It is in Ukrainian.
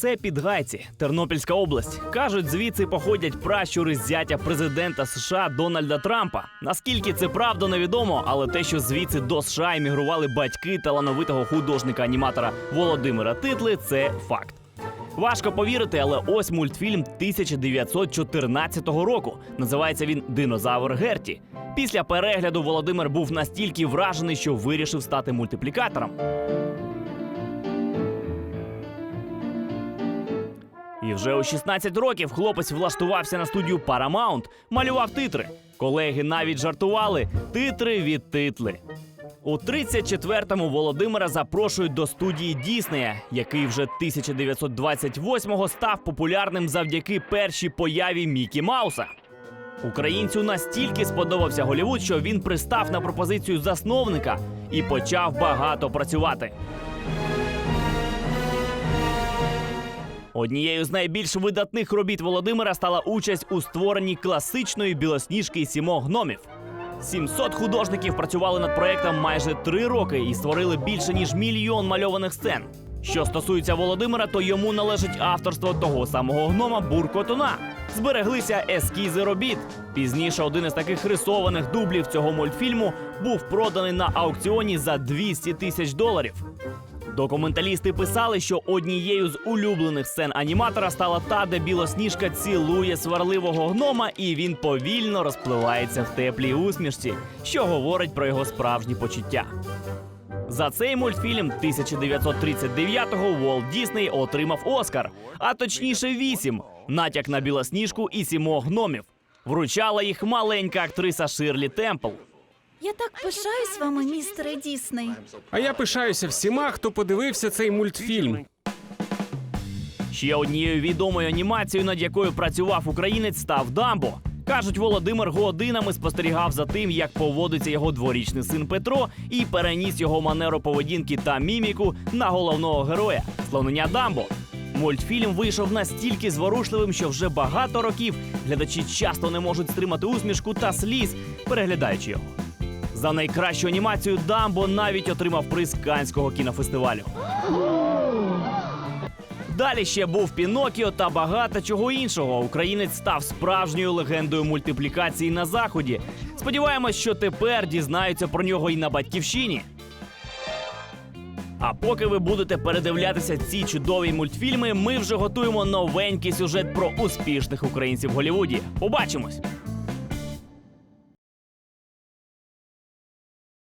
це Підгайці, Тернопільська область. Кажуть, звідси походять пращури зятя президента США Дональда Трампа. Наскільки це правда, невідомо, але те, що звідси до США емігрували батьки талановитого художника-аніматора Володимира Титли, це факт. Важко повірити, але ось мультфільм 1914 року. Називається він Динозавр Герті. Після перегляду Володимир був настільки вражений, що вирішив стати мультиплікатором. І вже у 16 років хлопець влаштувався на студію Paramount, малював титри. Колеги навіть жартували титри від титли. У 34-му Володимира запрошують до студії Діснея, який вже 1928-го став популярним завдяки першій появі Мікі Мауса. Українцю настільки сподобався Голівуд, що він пристав на пропозицію засновника і почав багато працювати. Однією з найбільш видатних робіт Володимира стала участь у створенні класичної білосніжки і сімо гномів. 700 художників працювали над проектом майже три роки і створили більше ніж мільйон мальованих сцен. Що стосується Володимира, то йому належить авторство того самого гнома Буркотуна. Збереглися ескізи робіт. Пізніше один із таких рисованих дублів цього мультфільму був проданий на аукціоні за 200 тисяч доларів. Документалісти писали, що однією з улюблених сцен аніматора стала та, де білосніжка цілує сварливого гнома, і він повільно розпливається в теплій усмішці, що говорить про його справжні почуття. За цей мультфільм 1939-го Волт Дісней отримав Оскар, а точніше вісім натяк на білосніжку і сімо гномів. Вручала їх маленька актриса Ширлі Темпл. Я так пишаюсь вами, містере Дісней. А я пишаюся всіма, хто подивився цей мультфільм. Ще однією відомою анімацією, над якою працював українець, став Дамбо. Кажуть, Володимир годинами спостерігав за тим, як поводиться його дворічний син Петро, і переніс його манеру поведінки та міміку на головного героя слонення Дамбо. Мультфільм вийшов настільки зворушливим, що вже багато років глядачі часто не можуть стримати усмішку та сліз, переглядаючи його. За найкращу анімацію Дамбо навіть отримав приз Канського кінофестивалю. Далі ще був Пінокіо та багато чого іншого. Українець став справжньою легендою мультиплікації на заході. Сподіваємось, що тепер дізнаються про нього і на батьківщині. А поки ви будете передивлятися ці чудові мультфільми, ми вже готуємо новенький сюжет про успішних українців в Голлівуді. Побачимось!